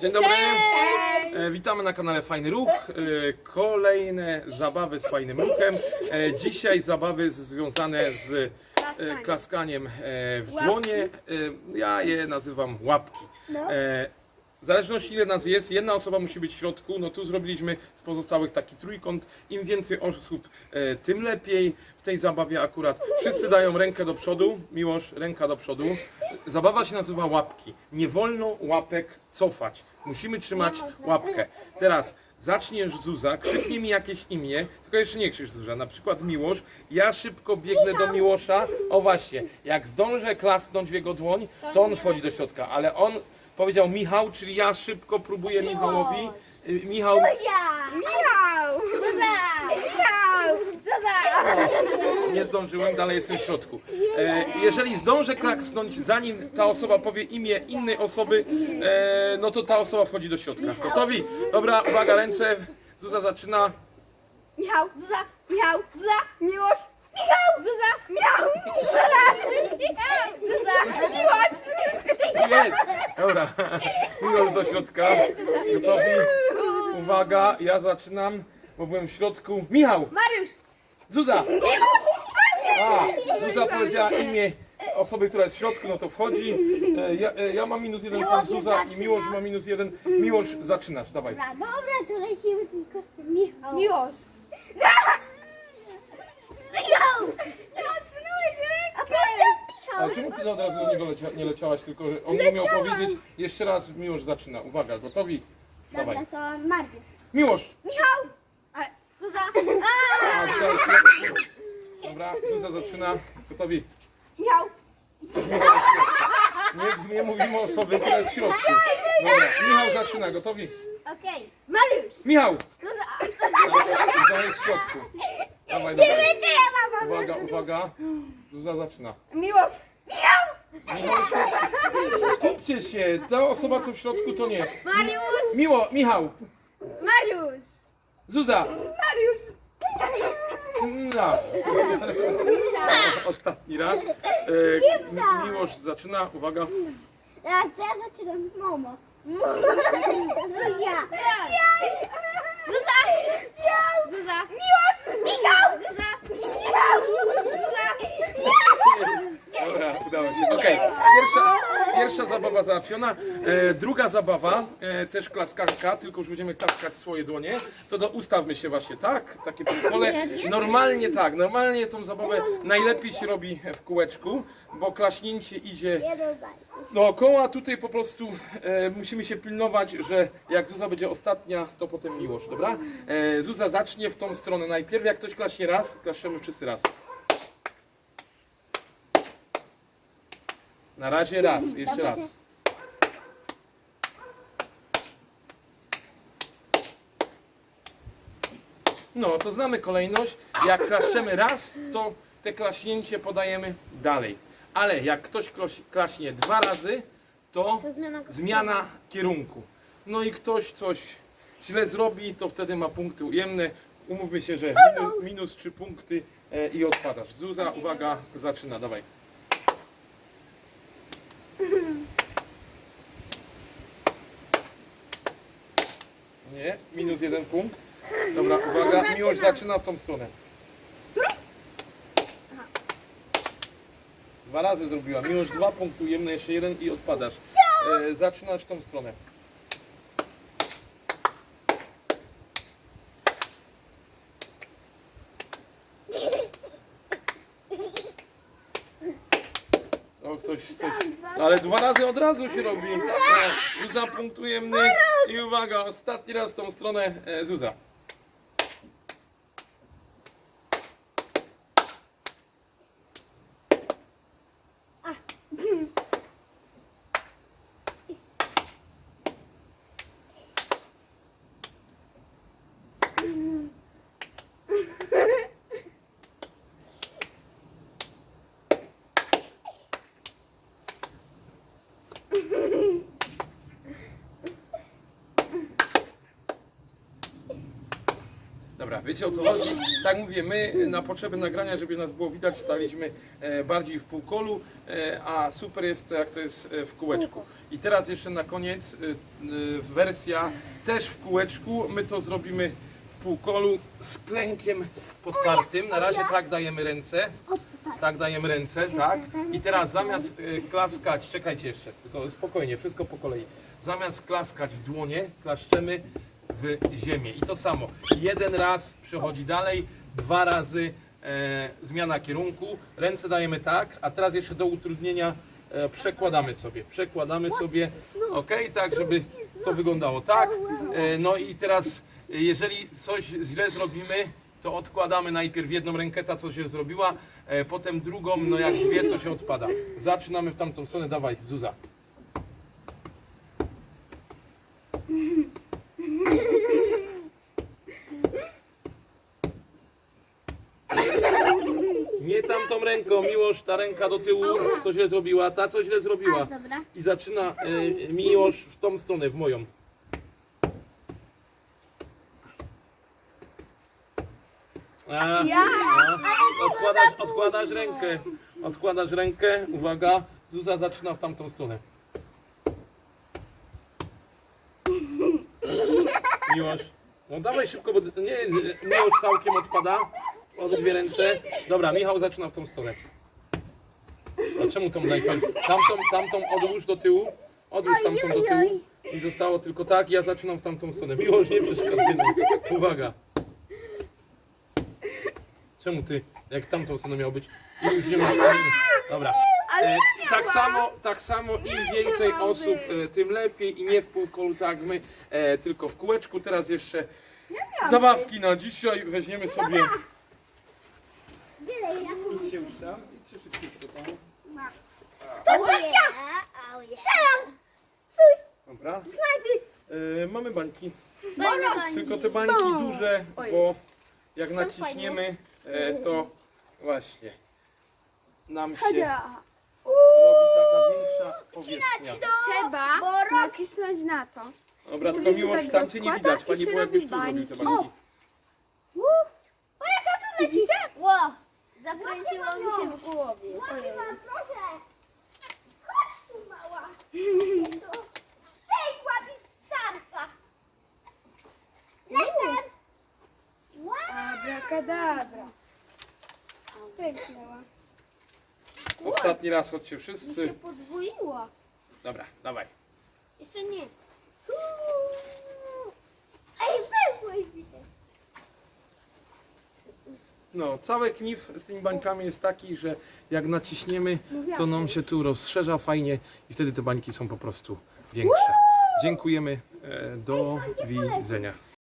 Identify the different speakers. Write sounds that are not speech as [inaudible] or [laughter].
Speaker 1: Dzień dobry. E, witamy na kanale Fajny Ruch. E, kolejne zabawy z fajnym ruchem. E, dzisiaj zabawy z- związane z e, klaskaniem e, w dłonie. E, ja je nazywam łapki. E, w zależności ile nas jest, jedna osoba musi być w środku. No tu zrobiliśmy z pozostałych taki trójkąt. Im więcej osób, e, tym lepiej. W tej zabawie akurat wszyscy dają rękę do przodu. Miłosz, ręka do przodu. Zabawa się nazywa łapki. Nie wolno łapek cofać. Musimy trzymać łapkę. Teraz zaczniesz Zuza, krzyknij mi jakieś imię, tylko jeszcze nie krzycz Zuza, na przykład Miłosz. Ja szybko biegnę do Miłosza. O właśnie, jak zdążę klasnąć w jego dłoń, to on wchodzi do środka, ale on powiedział Michał, czyli ja szybko próbuję Michałowi. Y, Michał,
Speaker 2: Michał! Michał!
Speaker 1: Nie zdążyłem, dalej jestem w środku. E, jeżeli zdążę klasnąć, zanim ta osoba powie imię innej osoby, e, no to ta osoba wchodzi do środka. Gotowi? Dobra, uwaga, ręce. Zuza zaczyna.
Speaker 2: Michał! Zuza! Michał! Zuza! Miłosz! Michał! Zuza! Michał! Zuza! Michał! Zuza! Miłosz!
Speaker 1: Jest! Dobra, Miłosz do środka. Gotowi? Uwaga, ja zaczynam, bo byłem w środku. Michał!
Speaker 2: Mariusz!
Speaker 1: Zuza! A, Zuza powiedziała imię osoby, która jest w środku, no to wchodzi. E, Ja, e, ja mam minus jeden, pan Zuza i Miłosz ma minus jeden. Miłosz, zaczynasz, dawaj.
Speaker 3: Dobra, to lecimy tylko z tym Michał.
Speaker 2: Miłosz!
Speaker 3: Michał!
Speaker 2: No, odsunąłeś
Speaker 3: A
Speaker 2: rękę!
Speaker 3: potem
Speaker 1: Ale czemu ty od razu do niego lecia, nie leciałaś, tylko że on nie umiał powiedzieć. Jeszcze raz Miłosz zaczyna. Uwaga, gotowi? Dawaj.
Speaker 3: Dobra, to Mariusz.
Speaker 1: Miłosz!
Speaker 2: Michał! A, Zuza!
Speaker 1: A. Dobra, Zuza zaczyna. Gotowi?
Speaker 2: Michał!
Speaker 1: Nie, nie mówimy o osobie, która jest w środku. Dobra, Michał zaczyna. Gotowi?
Speaker 3: Okej.
Speaker 2: Mariusz!
Speaker 1: Michał!
Speaker 2: Zuza!
Speaker 1: Zuza jest w środku. Dawaj, dawaj.
Speaker 3: Wiecie, ja mam.
Speaker 1: Uwaga, uwaga. Zuza zaczyna.
Speaker 2: Miłosz! Michał!
Speaker 1: W środku. Skupcie się. Ta osoba, co w środku, to nie.
Speaker 2: Mariusz!
Speaker 1: Miło, Michał.
Speaker 2: Mariusz!
Speaker 1: Zuza.
Speaker 2: Mariusz!
Speaker 1: No. Ostatni raz. E, Miłosz zaczyna. Uwaga.
Speaker 3: Ja zaczynam. Momo.
Speaker 1: Mom! [laughs] zabawa załatwiona. E, druga zabawa, e, też klaskarka, tylko już będziemy klaskać swoje dłonie. To do, ustawmy się właśnie tak, takie pole. Normalnie tak, normalnie tą zabawę najlepiej się robi w kółeczku, bo klaśnięcie idzie dookoła. Tutaj po prostu e, musimy się pilnować, że jak Zuza będzie ostatnia, to potem miłość, dobra? E, Zuza zacznie w tą stronę najpierw. Jak ktoś klaśnie raz, klaszczemy wszyscy raz. Na razie raz, jeszcze raz. No, to znamy kolejność. Jak klaszczemy raz, to te klaśnięcie podajemy dalej. Ale jak ktoś klaśnie dwa razy, to
Speaker 3: To zmiana
Speaker 1: zmiana kierunku. No i ktoś coś źle zrobi, to wtedy ma punkty ujemne. Umówmy się, że minus, minus 3 punkty e, i odpadasz. Zuza, uwaga, zaczyna, dawaj. [laughs] Nie, minus jeden punkt. Dobra, [laughs] uwaga, miłość zaczyna w tą stronę. Dwa razy zrobiła. Miłość dwa punkty ujemne, jeszcze jeden i odpadasz. E, zaczynasz w tą stronę. O, ktoś coś. Ale dwa razy od razu się robi. E, Zuza punkt ujemny. I uwaga, ostatni raz w tą stronę e, Zuza. Dobra, wiecie o co chodzi? Tak mówię, my na potrzeby nagrania, żeby nas było widać, staliśmy e, bardziej w półkolu, e, a super jest to, jak to jest e, w kółeczku. I teraz jeszcze na koniec wersja też w kółeczku. My to zrobimy w półkolu z klękiem potwartym. Na razie tak dajemy ręce. Tak dajemy ręce, tak. I teraz zamiast klaskać, czekajcie jeszcze, tylko spokojnie, wszystko po kolei. Zamiast klaskać w dłonie, klaszczemy w ziemię. I to samo. Jeden raz przechodzi dalej, dwa razy e, zmiana kierunku. Ręce dajemy tak, a teraz jeszcze do utrudnienia e, przekładamy sobie. Przekładamy sobie, ok, tak, żeby to wyglądało tak. E, no i teraz, e, jeżeli coś źle zrobimy, to odkładamy najpierw jedną rękę, ta co się zrobiła, e, potem drugą, no jak dwie, to się odpada. Zaczynamy w tamtą stronę, dawaj, Zuza. Ręką, Miłosz, ta ręka do tyłu, co źle zrobiła, ta co źle zrobiła.
Speaker 3: Dobra.
Speaker 1: I zaczyna e, Miłosz w tą stronę, w moją. A,
Speaker 2: Ja?
Speaker 1: a, odkładasz, odkładasz rękę, odkładasz rękę, uwaga, Zuza zaczyna w tamtą stronę. [laughs] Miłosz, no dawaj szybko, bo nie, Miłosz całkiem odpada, o dwie ręce. Dobra, Michał zaczyna w tą stronę. A czemu tą najpierw? Tamtą, tamtą odłóż do tyłu, odłóż tamtą do tyłu i zostało tylko tak, ja zaczynam w tamtą stronę. Miłosz, nie przeszkadzaj. Uwaga. Czemu ty, jak tamtą stronę miał być? I już nie masz Dobra. E, tak samo, tak samo im więcej osób, e, tym lepiej i nie w półkolu tak jak my, e, tylko w kółeczku. Teraz jeszcze zabawki na dzisiaj. Weźmiemy sobie.
Speaker 3: Ja.
Speaker 1: Idźcie już tam, idźcie szybciutko tam.
Speaker 3: Oje, oje.
Speaker 1: Dobra.
Speaker 3: Snajpy.
Speaker 1: E, mamy bańki.
Speaker 3: Pani.
Speaker 1: Tylko te bańki duże, bo jak naciśniemy, e, to właśnie nam się robi taka większa powierzchnia.
Speaker 2: Trzeba nacisnąć na to.
Speaker 1: Dobra,
Speaker 2: To
Speaker 1: tylko
Speaker 2: się
Speaker 1: miłość
Speaker 2: tak
Speaker 1: tam cię nie
Speaker 2: rozkłada
Speaker 1: widać.
Speaker 2: i
Speaker 1: Fajnie
Speaker 2: się
Speaker 1: było jakbyś tu
Speaker 2: robi
Speaker 1: zrobił te bańki.
Speaker 3: O, jaka tu leci? Ło, zakręciło mi się w głowie. Ojej. proszę. Chodź tu, mała. Przejkła mi starka. Lester. Wow.
Speaker 2: Abracadabra. Pęknęła.
Speaker 1: Ostatni raz chodźcie
Speaker 3: Mi
Speaker 1: wszyscy.
Speaker 3: się podwoiło.
Speaker 1: Dobra, dawaj.
Speaker 3: Jeszcze nie. Ej, pękłeś mi się.
Speaker 1: No, cały knif z tymi bańkami jest taki, że jak naciśniemy, to nam się tu rozszerza fajnie i wtedy te bańki są po prostu większe. Dziękujemy. e, Do widzenia.